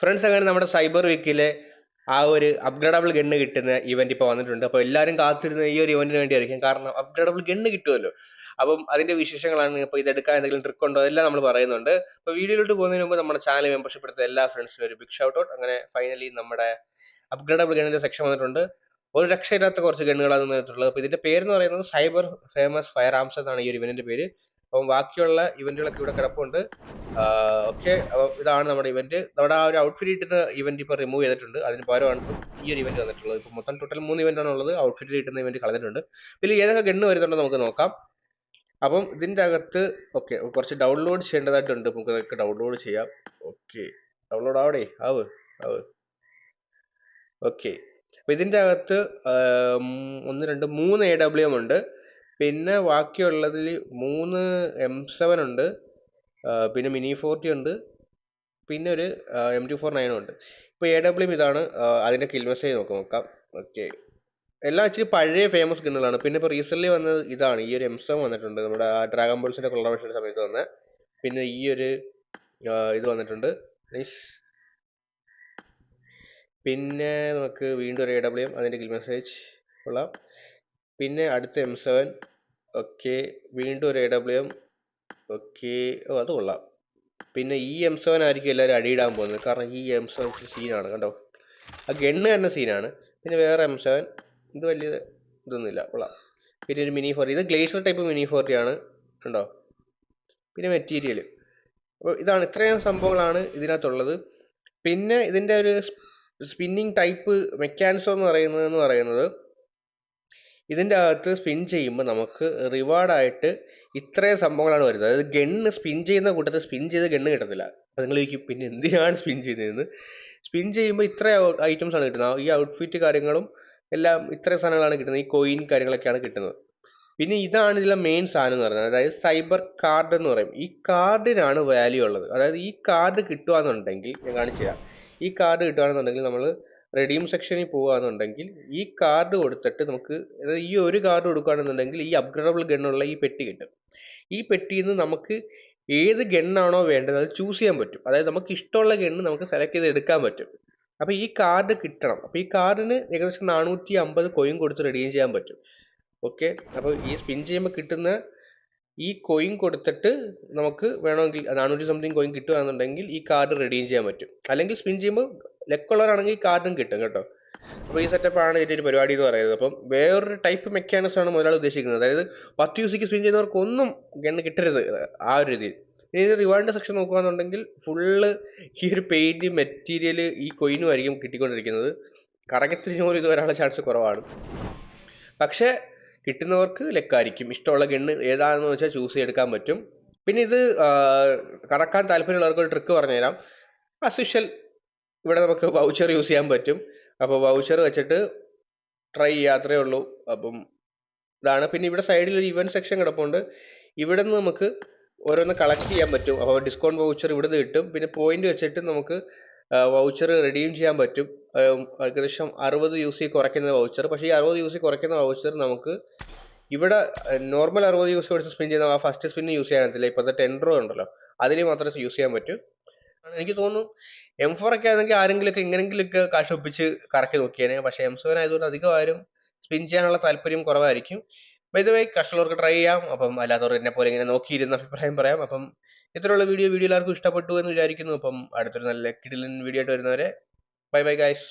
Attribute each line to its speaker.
Speaker 1: Friends അങ്ങനെ നമ്മുടെ cyber വീക്കിലെ ആ ഒരു അപ്ഗ്രേഡബിൾ ഗണ്ണ് കിട്ടുന്ന ഇവന്റ് ഇപ്പോൾ വന്നിട്ടുണ്ട്. അപ്പോൾ എല്ലാവരും കാത്തിരുന്ന ഈ ഒരു ഇവന്റിന് വേണ്ടിയായിരിക്കും. കാരണം അപ്ഗ്രേഡബിൾ ഗണ്ണ് കിട്ടുമല്ലോ അപ്പം അതിന്റെ വിശേഷങ്ങളാണ് ഇപ്പോൾ ഇതെടുക്കാൻ എന്തെങ്കിലും ട്രിക്ക് ഉണ്ടോ എല്ലാം നമ്മൾ പറയുന്നുണ്ട്. അപ്പോൾ വീഡിയോയിലോട്ട് പോകുന്നതിന് മുമ്പ് നമ്മുടെ ചാനൽ മെമ്പർഷിപ്പ് എടുത്ത എല്ലാ ഫ്രണ്ട്സിനും ഒരു ബിഗ് ഷൗട്ട് ഔട്ട് അങ്ങനെ ഫൈനലി നമ്മുടെ അപ്ഗ്രേഡബിൾ ഗണ്ണിന്റെ സെക്ഷൻ വന്നിട്ടുണ്ട്. ഒരു രക്ഷയില്ലാത്ത കുറച്ച് ഗണ്ണുകളാണ് വന്നിട്ടുള്ളത് അപ്പോൾ ഇതിന്റെ പേര് എന്ന് പറയുന്നത് സൈബർ ഫേമസ് ഫയർ ആംസ് എന്നാണ് ഈ ഒരു ഇവന്റിന്റെ പേര്. അപ്പം ബാക്കിയുള്ള ഇവന്റുകളൊക്കെ ഇവിടെ കിടപ്പുണ്ട്. ഓക്കെ. ഇതാണ് നമ്മുടെ ഇവന്റ്. നമ്മുടെ ആ ഒരു ഔട്ട്ഫിറ്റ് കിട്ടുന്ന ഇവന്റ് ഇപ്പോൾ റിമൂവ് ചെയ്തിട്ടുണ്ട്. അതിന് പകരമാണ് ഈ ഒരു ഇവന്റ് വന്നിട്ടുള്ളത്. ഇപ്പോൾ മൊത്തം ടോട്ടൽ മൂന്ന് ഇവന്റ് ആണ് ഉള്ളത്. ഔട്ട്ഫിറ്റ് കിട്ടുന്ന ഇവന്റ് കളഞ്ഞിട്ടുണ്ട്. പിന്നെ ഏതൊക്കെ ഗണ്ണ് വരുന്നുണ്ടോ നമുക്ക് നോക്കാം. അപ്പം ഇതിന്റെ അകത്ത് ഓക്കെ കുറച്ച് ഡൗൺലോഡ് ചെയ്യേണ്ടതായിട്ടുണ്ട്. നമുക്ക് അതൊക്കെ ഡൗൺലോഡ് ചെയ്യാം. ഓക്കെ. ഡൗൺലോഡ് ആവടേ ആവ് ആവ്. ഓക്കെ. അപ്പം ഇതിന്റെ അകത്ത് ഒന്ന് രണ്ട് മൂന്ന് എ ഡബ്ല്യു എം ഉണ്ട്. പിന്നെ ബാക്കിയുള്ളതിൽ മൂന്ന് എം സെവൻ ഉണ്ട്. പിന്നെ മിനി ഫോർട്ടി ഉണ്ട്. പിന്നെ ഒരു എം ടു ഫോർ നയനും ഉണ്ട്. ഇപ്പോൾ എ ഡബ്ല്യു ഇതാണ് അതിന്റെ കിൽ മെസ്സേജ് നോക്കാം. നോക്കാം. ഓക്കെ എല്ലാം ഇച്ചിരി പഴയ ഫേമസ് ഗണ്ണുകളാണ് പിന്നെ ഇപ്പോൾ റീസെന്റ്ലി വന്നത് ഇതാണ്. ഈ ഒരു എം സെവൻ വന്നിട്ടുണ്ട്. നമ്മുടെ ഡ്രാഗൺ ബോൾസിന്റെ കൊളാബറേഷൻ സമയത്ത് വന്ന. പിന്നെ ഈ ഒരു ഇത് വന്നിട്ടുണ്ട്. നൈസ് പിന്നെ നമുക്ക് വീണ്ടും ഒരു എ ഡബ്ല്യു എം അതിന്റെ കിൽ മെസ്സേജ് പിന്നെ അടുത്ത എം സെവൻ ഓക്കെ വീണ്ടും ഒരു എ ഡബ്ല്യു എം ഓക്കെ ഓ അത് കൊള്ളാം. പിന്നെ ഈ എം സെവൻ ആയിരിക്കും എല്ലാവരും അടിയിടാൻ പോകുന്നത്. കാരണം ഈ എം സെവൻ സീനാണ് കണ്ടോ? ആ ഗണ്ണ് തന്നെ സീനാണ് പിന്നെ വേറെ എം സെവൻ ഇത് വലിയ ഇതൊന്നുമില്ല കൊള്ളാം. പിന്നെ ഒരു മിനി ഫോർട്ടി ഇത് ഗ്ലേഷ്യർ ടൈപ്പ് മിനി ഫോർട്ടിയാണ് കണ്ടോ? പിന്നെ മെറ്റീരിയൽ അപ്പോൾ ഇതാണ് ഇത്രയും സംഭവങ്ങളാണ് ഇതിനകത്തുള്ളത്. പിന്നെ ഇതിന്റെ ഒരു സ്പിന്നിങ് ടൈപ്പ് മെക്കാനിസം എന്ന് പറയുന്നത് എന്ന് പറയുന്നത് ഇതിന്റെ അകത്ത് സ്പിൻ ചെയ്യുമ്പോൾ നമുക്ക് റിവാർഡായിട്ട് ഇത്രയും സംഭവങ്ങളാണ് വരുന്നത്. അതായത് ഗണ്ണ് സ്പിൻ ചെയ്യുന്ന കൂട്ടത്തിൽ സ്പിൻ ചെയ്ത് ഗണ്ണ് കിട്ടത്തില്ല. അപ്പോൾ നിങ്ങൾ ചോദിക്കും പിന്നെ എന്തിനാണ് സ്പിൻ ചെയ്യുന്നതെന്ന്? സ്പിൻ ചെയ്യുമ്പോൾ ഇത്ര ഐറ്റംസ് ആണ് കിട്ടുന്നത്. ഈ ഔട്ട്ഫിറ്റ് കാര്യങ്ങളും എല്ലാം ഇത്രയും സാധനങ്ങളാണ് കിട്ടുന്നത്. ഈ കോയിൻ കാര്യങ്ങളൊക്കെയാണ് കിട്ടുന്നത്. പിന്നെ ഇതാണ് ഇതിലെ മെയിൻ സാധനം എന്ന് പറയുന്നത്. അതായത് സൈബർ കാർഡ് എന്ന് പറയും. ഈ കാർഡിനാണ് വാല്യൂ ഉള്ളത്. അതായത് ഈ കാർഡ് കിട്ടുകയാണെന്നുണ്ടെങ്കിൽ ഞാൻ കാണിച്ചു തരാം ഈ കാർഡ് കിട്ടുകയാണെന്നുണ്ടെങ്കിൽ നമ്മൾ റെഡീം സെക്ഷനിൽ പോകുകയാണെന്നുണ്ടെങ്കിൽ ഈ കാർഡ് കൊടുത്തിട്ട് നമുക്ക് ഈ ഒരു കാർഡ് കൊടുക്കുകയാണെന്നുണ്ടെങ്കിൽ ഈ അപ്ഗ്രേഡബിൾ ഗണ്ണുള്ള ഈ പെട്ടി കിട്ടും. ഈ പെട്ടിയിൽ നിന്ന് നമുക്ക് ഏത് ഗണ്ണാണോ വേണ്ടത് അത് ചൂസ് ചെയ്യാൻ പറ്റും. അതായത് നമുക്ക് ഇഷ്ടമുള്ള ഗണ്ണ് നമുക്ക് സെലക്ട് ചെയ്ത് എടുക്കാൻ പറ്റും. അപ്പോൾ ഈ കാർഡ് കിട്ടണം. അപ്പോൾ ഈ കാർഡിന് ഏകദേശം നാനൂറ്റി അമ്പത് കോയിൻ കൊടുത്ത് റെഡീം ചെയ്യാൻ പറ്റും. ഓക്കെ അപ്പോൾ ഈ സ്പിൻ ചെയ്യുമ്പോൾ കിട്ടുന്ന ഈ കോയിൻ കൊടുത്തിട്ട് നമുക്ക് വേണമെങ്കിൽ നാനൂറ്റി സംതിങ് കോയിൻ കിട്ടുകയാണെന്നുണ്ടെങ്കിൽ ഈ കാർഡ് റെഡീം ചെയ്യാൻ പറ്റും. അല്ലെങ്കിൽ സ്പിൻ ചെയ്യുമ്പോൾ ലെക്കുള്ളവരാണെങ്കിൽ കാർഡും കിട്ടും കേട്ടോ. അപ്പോൾ ഈ സെറ്റപ്പ് ആണ് ഇതിന്റെ ഒരു പരിപാടി എന്ന് പറയുന്നത്. അപ്പം വേറൊരു ടൈപ്പ് മെക്കാനിസം ആണ് മുതലാൾ ഉദ്ദേശിക്കുന്നത്. അതായത് പത്ത് യൂസിക്ക് സ്പിൻ ചെയ്യുന്നവർക്ക് ഒന്നും ഗണ്ണ് കിട്ടരുത് ആ ഒരു രീതിയിൽ. ഇനി റിവാർഡിന്റെ സെക്ഷൻ നോക്കുകയാണെന്നുണ്ടെങ്കിൽ ഫുള്ള് ഈ ഒരു പെയിന്റ് മെറ്റീരിയൽ ഈ കൊയിനും ആയിരിക്കും കിട്ടിക്കൊണ്ടിരിക്കുന്നത്. കറങ്ങത്തിരിഞ്ഞ പോലും ഇത് വരാനുള്ള ചാൻസ് കുറവാണ്. പക്ഷേ കിട്ടുന്നവർക്ക് ലെക്കായിരിക്കും. ഇഷ്ടമുള്ള ഗണ്ണ് ഏതാണെന്ന് വെച്ചാൽ ചൂസ് ചെയ്തെടുക്കാൻ പറ്റും. പിന്നെ ഇത് കറക്കാൻ താല്പര്യമുള്ളവർക്ക് ഒരു ട്രിക്ക് പറഞ്ഞുതരാം. അസ്യൂഷ്വൽ ഇവിടെ നമുക്ക് വൗച്ചർ യൂസ് ചെയ്യാൻ പറ്റും. അപ്പോൾ വൗച്ചർ വെച്ചിട്ട് ട്രൈ ചെയ്യാത്രേ ഉള്ളൂ. അപ്പം ഇതാണ്. പിന്നെ ഇവിടെ സൈഡിൽ ഒരു ഇവന്റ് സെക്ഷൻ കിടപ്പുണ്ട്. ഇവിടെ നിന്ന് നമുക്ക് ഓരോന്ന് കളക്ട് ചെയ്യാൻ പറ്റും. അപ്പോൾ ഡിസ്കൗണ്ട് വൗച്ചർ ഇവിടെ നിന്ന് കിട്ടും. പിന്നെ പോയിന്റ് വെച്ചിട്ട് നമുക്ക് വൗച്ചർ റെഡീം ചെയ്യാൻ പറ്റും. ഏകദേശം അറുപത് യു സി കുറയ്ക്കുന്ന വൗച്ചർ പക്ഷേ ഈ അറുപത് യു സി കുറയ്ക്കുന്ന വൗച്ചർ നമുക്ക് ഇവിടെ നോർമൽ അറുപത് യു സി കൊടുത്ത് സ്പിൻ ചെയ്യുന്ന ആ ഫസ്റ്റ് സ്പിന്ന് യൂസ് ചെയ്യാൻ പറ്റില്ല ഇപ്പോഴത്തെ ടെൻഡ്രോ ഉണ്ടല്ലോ. അതിന് മാത്രമേ യൂസ് ചെയ്യാൻ പറ്റൂ. എനിക്ക് തോന്നുന്നു എം ഫോർ ഒക്കെ ആണെങ്കിൽ ആരെങ്കിലുമൊക്കെ ഇങ്ങനെങ്കിലൊക്കെ കാശ് ഒപ്പിച്ച് കറക്കി നോക്കിയേനെ. പക്ഷെ എം സെവൻ ആയതുകൊണ്ട് അധികം ആരും സ്പിൻ ചെയ്യാനുള്ള താല്പര്യം കുറവായിരിക്കും. വൈദ്യമായി കഷ്ടമുള്ളവർക്ക് ട്രൈ ചെയ്യാം. അപ്പം അല്ലാത്തവർ എന്നെ പോലെ ഇങ്ങനെ നോക്കിയിരുന്ന അഭിപ്രായം പറയാം. അപ്പം ഇത്രയുള്ള വീഡിയോ വീഡിയോ എല്ലാവർക്കും ഇഷ്ടപ്പെട്ടു എന്ന് വിചാരിക്കുന്നു. അപ്പം അടുത്തൊരു നല്ല കിടിലൻ വീഡിയോ ആയിട്ട് വരുന്നവരെ ബൈ ബൈ ഗൈസ്